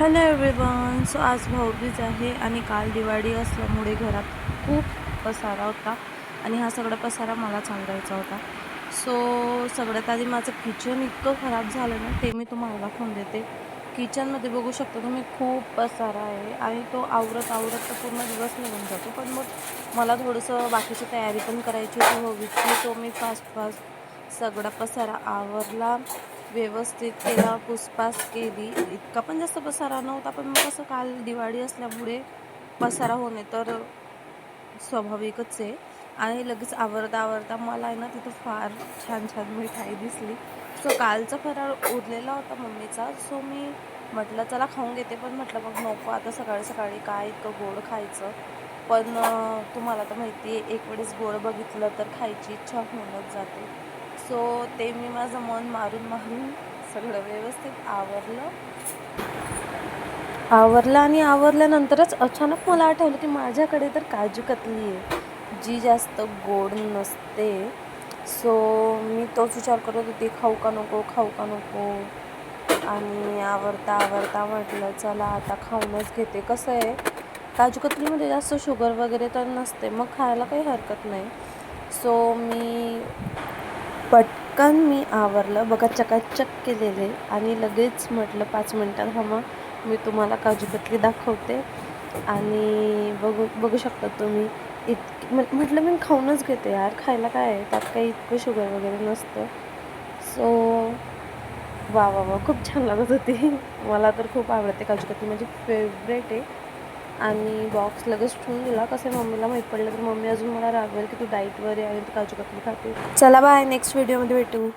Hello everyone so आज भाऊबीज आहे आणि काल दिवाळी असल्यामुळे घरात खूप पसारा होता आणि हा सगळा पसारा मला सांगायचा होता. सो सगळ्यात आधी माझं किचन इतकं खराब झालं ना ते मी तुम्हाला दाखवून देते. किचनमध्ये बघू शकता तुम्ही खूप पसारा आहे आणि तो आवरत आवरत तर पूर्ण दिवस निघून जातो. पण मग मला थोडंसं बाकीची तयारी पण करायची होती भाऊबीजची. सो मी फास्ट फास्ट सगळा पसारा आवरला. व्यवस्थित केला पुसपास केली. इतका पण जास्त पसारा नव्हता पण मग कसं काल दिवाळी असल्यामुळे पसारा होणे तर स्वाभाविकच आहे. आणि लगेच आवरता आवरता मला आहे ना तिथं फार छान छान मिठाई दिसली. सो कालचा फराळ उरलेला होता मम्मीचा. सो मी म्हटलं चला खाऊन घेते. पण म्हटलं मग नको आता सकाळी सकाळी काय इतकं गोड खायचं. पण तुम्हाला तर माहिती आहे एक वेळेस गोड बघितलं तर खायची इच्छा होऊनच जाते. सो ते मी माझं मन मारून मारून सगळं व्यवस्थित आवरलं. आवरलं आणि आवरल्यानंतरच अचानक मला आठवलं की माझ्याकडे तर काजू कतली आहे जी जास्त गोड नसते. सो मी तोच विचार करत होते खाऊ का नको खाऊ का नको? आणि आवडता आवडता म्हटलं चला आता खाऊनच घेते. कसं आहे काजू कतलीमध्ये जास्त शुगर वगैरे तर नसते मग खायला काही हरकत नाही. सो मी पटकन मी आवरलं. बघा चकाचक केलेले आणि लगेच म्हटलं पाच मिनटात हमा मी तुम्हाला काजू कतली दाखवते. आणि बघू बघू शकता तुम्ही इतकी म्हटलं मी खाऊनच घेते यार. खायला काय आहे? त्यात काही इतकं शुगर वगैरे नसतं. सो वा वा वा खूप छान लागत होती. मला तर खूप आवडते काजू कतली माझी फेवरेट आहे. आणि बॉक्स लगेच ठेवून दिला. कसं मम्मीला माहीत पडलं तर मम्मी अजून मला रागवेल की तू डाईटवर आहे आणि तू काजू कतली खाते चला बाय नेक्स्ट व्हिडिओमध्ये भेटू.